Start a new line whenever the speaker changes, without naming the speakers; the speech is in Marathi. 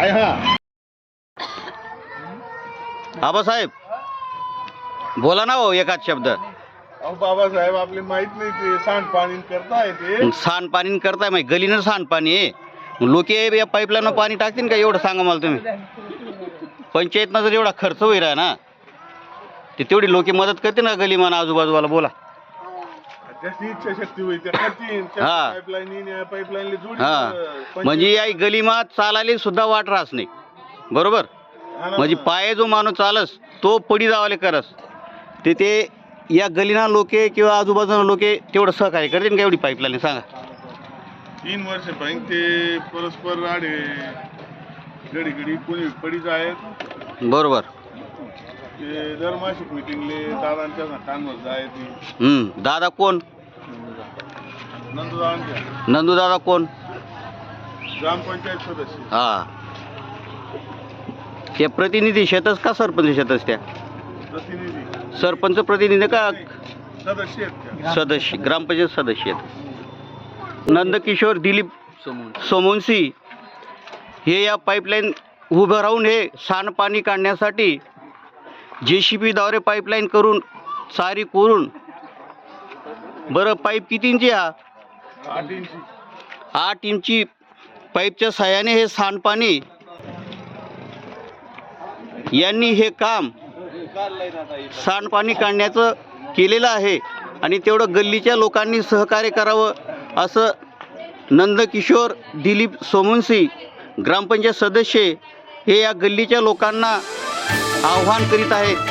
आहे हा
आबासाहेब बोला ना हो एकाच शब्द.
अहो बाबासाहेब आपले माहीत नाही ते. सांडपाणी करताय ते.
सांडपाणी करताय माहिती गलीनं सांडपाणी आहे. लोक या पाईपलाईन पाणी टाकतील का? एवढं सांगा मला तुम्ही. पंचायतनं जर एवढा खर्च होईल ना ते तेवढी लोक मदत करते ना गली म्हणा आजूबाजूला बोला.
जास्ती इच्छा शक्ती होईल त्या करतील
हा.
पाईपलाईन पाईपलाईन जोडी
म्हणजे या गलीमात चालायला सुद्धा वाट राहस नाही. बरोबर? म्हणजे पाय जो माणूस चालस तो पडी जावाले करस. ते ते या गलीना लोके किंवा आजूबाजूला लोके तेवढं सहकार्य करतील का एवढी पाईपलाईन सांगा.
तीन वर्ष पाहिजे ते परस्पर आडे घडी घडी कोणी पडीच आहेत.
बरोबर.
ते दर मासिक मिटिंगले दादांच्या कानवर जाय ती.
हम्म दादा कोण?
नंदुदादांच्या.
नंदू दादा कोण?
ग्रामपंचायत सदस्य.
हा. ते प्रतिनिधी शेतच का सरपंच शेतच त्या?
प्रतिनिधी.
सरपंच प्रतिनिधी का?
सदस्य आहेत
सदस्य ग्रामपंचायत सदस्य आहेत. नंदकिशोर दिलीप सोमवंशी हे या पाईपलाईन उभं राहून हे सांडपाणी काढण्यासाठी जे सी पीद्वारे पाईपलाईन करून सारी करून. बरं पाईप किती इंची हा? आठ इंची. पाईपच्या साह्याने हे सांडपाणी. यांनी हे काम सांडपाणी काढण्याचं केलेलं आहे. आणि तेवढं गल्लीच्या लोकांनी सहकार्य करावं असं नंदकिशोर दिलीप सोमवंशी ग्रामपंचायत सदस्य हे या गल्लीच्या लोकांना आव्हान करीत आहेत